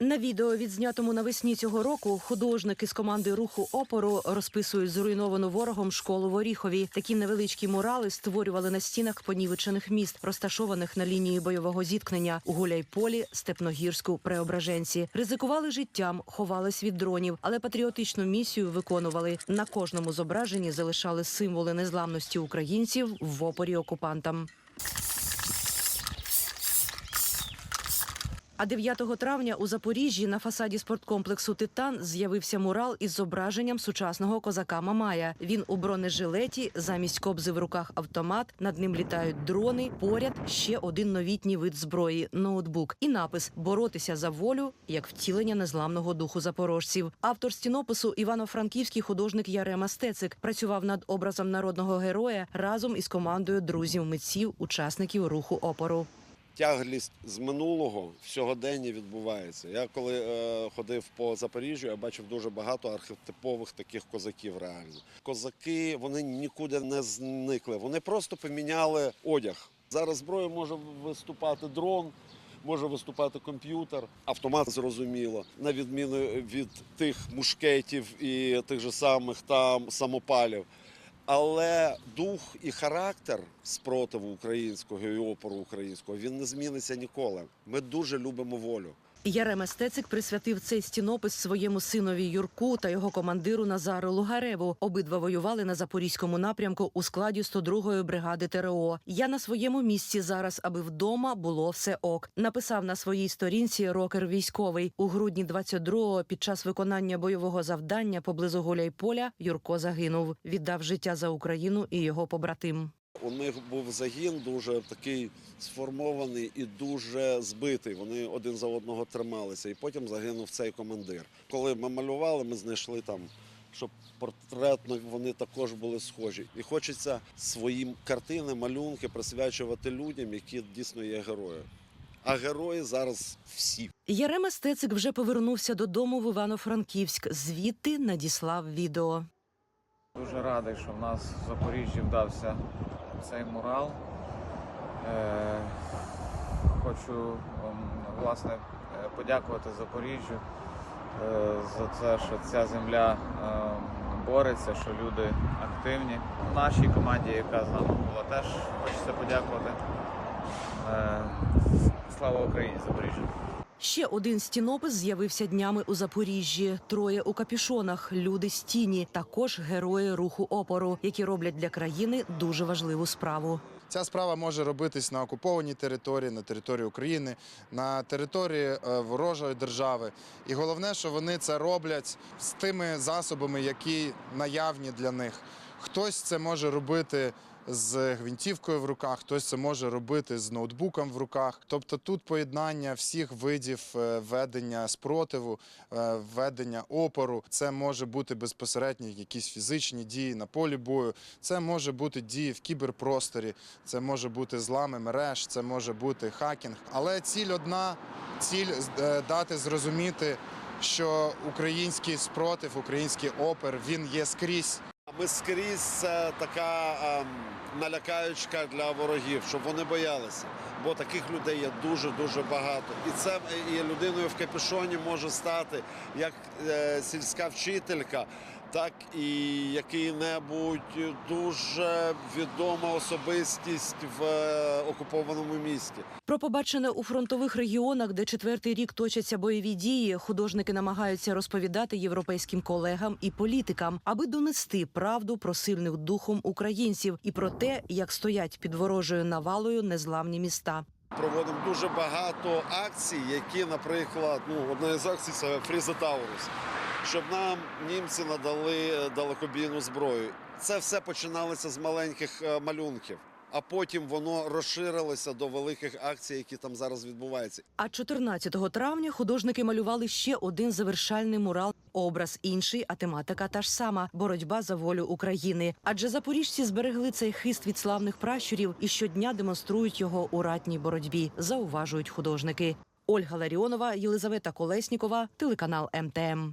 На відео, відзнятому навесні цього року, художники з команди руху опору розписують зруйновану ворогом школу в Оріхові. Такі невеличкі мурали створювали на стінах понівечених міст, розташованих на лінії бойового зіткнення у Гуляйполі, Степногірську, Преображенці. Ризикували життям, ховались від дронів, але патріотичну місію виконували. На кожному зображенні залишали символи незламності українців в опорі окупантам. А 9 травня у Запоріжжі на фасаді спорткомплексу Титан з'явився мурал із зображенням сучасного козака Мамая. Він у бронежилеті, замість кобзи в руках автомат. Над ним літають дрони. Поряд ще один новітній вид зброї ноутбук. І напис Боротися за волю як втілення незламного духу запорожців. Автор стінопису івано-франківський художник Ярема Стецик працював над образом народного героя разом із командою друзів митців, учасників руху опору. Тяглість з минулого в сьогоденні відбувається. Я коли е, ходив по Запоріжжю, я бачив дуже багато архетипових таких козаків. Реально, козаки вони нікуди не зникли. Вони просто поміняли одяг. Зараз зброєю може виступати дрон. Може виступати комп'ютер, автомат зрозуміло, на відміну від тих мушкетів і тих же самих там самопалів. Але дух і характер спротиву українського і опору українського він не зміниться ніколи. Ми дуже любимо волю. Ярема Стецик присвятив цей стінопис своєму синові Юрку та його командиру Назару Лугареву. Обидва воювали на запорізькому напрямку у складі 102-ї бригади ТРО. Я на своєму місці зараз, аби вдома було все ок. Написав на своїй сторінці рокер військовий у грудні 22-го під час виконання бойового завдання поблизу Гуляйполя Юрко загинув. Віддав життя за Україну і його побратим. У них був загін дуже такий сформований і дуже збитий. Вони один за одного трималися, і потім загинув цей командир. Коли ми малювали, ми знайшли там. Щоб портретно вони також були схожі, і хочеться свої картини, малюнки присвячувати людям, які дійсно є герої. А герої зараз всі. Ярема Стецик вже повернувся додому в Івано-Франківськ. Звідти надіслав відео. Дуже радий, що в нас в Запоріжжі вдався цей мурал. Е, хочу власне е, подякувати Запоріжжю е, за те, що ця земля ем, бореться, що люди активні. Нашій команді, яка з нами була, теж хочеться подякувати. Е, Слава Україні, Запоріжжя! Ще один стінопис з'явився днями у Запоріжжі. Троє у капюшонах, люди з тіні, також герої руху опору, які роблять для країни дуже важливу справу. Ця справа може робитись на окупованій території, на території України, на території е, ворожої держави. І головне, що вони це роблять з тими засобами, які наявні для них. Хтось це може робити з гвинтівкою в руках, хтось це може робити з ноутбуком в руках. Тобто тут поєднання всіх видів е, ведення спротиву, е, ведення опору. Це може бути безпосередньо якісь фізичні дії на полі бою. Це може бути дії в кіберпросторі, це може бути злами мереж, це може бути хакінг. Але ціль одна ціль е, дати зрозуміти, що український спротив, український опер він є скрізь. Ми скрізь це така ем, налякаючка для ворогів, щоб вони боялися. Бо таких людей є дуже дуже багато. І це і людиною в капюшоні може стати як е, сільська вчителька, так і який-небудь дуже відома особистість в е, окупованому місті. Про побачене у фронтових регіонах, де четвертий рік точаться бойові дії, художники намагаються розповідати європейським колегам і політикам, аби донести правду про сильних духом українців і про те, як стоять під ворожою навалою незламні міста. Проводимо дуже багато акцій, які, наприклад, ну одна із акцій це Фріза Таурус, щоб нам німці надали е, далекобійну зброю. Це все починалося з маленьких е, малюнків, а потім воно розширилося до великих акцій, які там зараз відбуваються. А 14 травня художники малювали ще один завершальний мурал. Образ інший, а тематика та ж сама боротьба за волю України. Адже запоріжці зберегли цей хист від славних пращурів і щодня демонструють його у ратній боротьбі. Зауважують художники. Ольга Ларіонова, Єлизавета Колеснікова, телеканал МТМ.